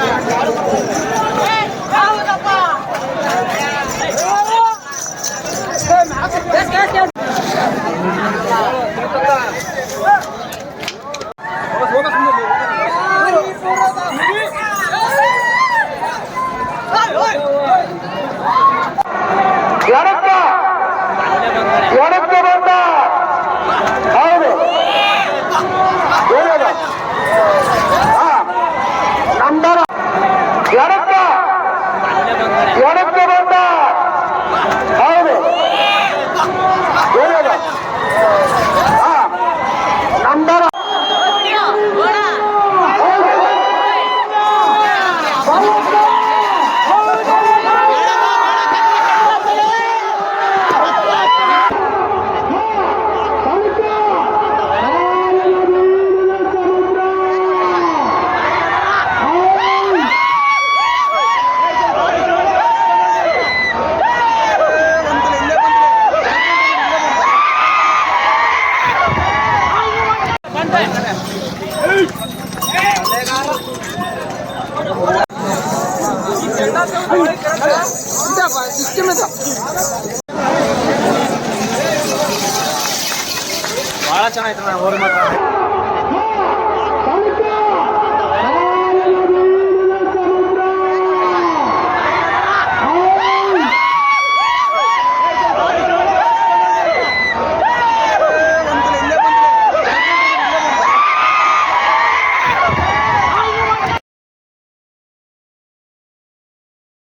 Gracias. ಭಾಳ ಚೆನ್ನಾಗಿತ್ತು ಊರು ಮಾತ್ರ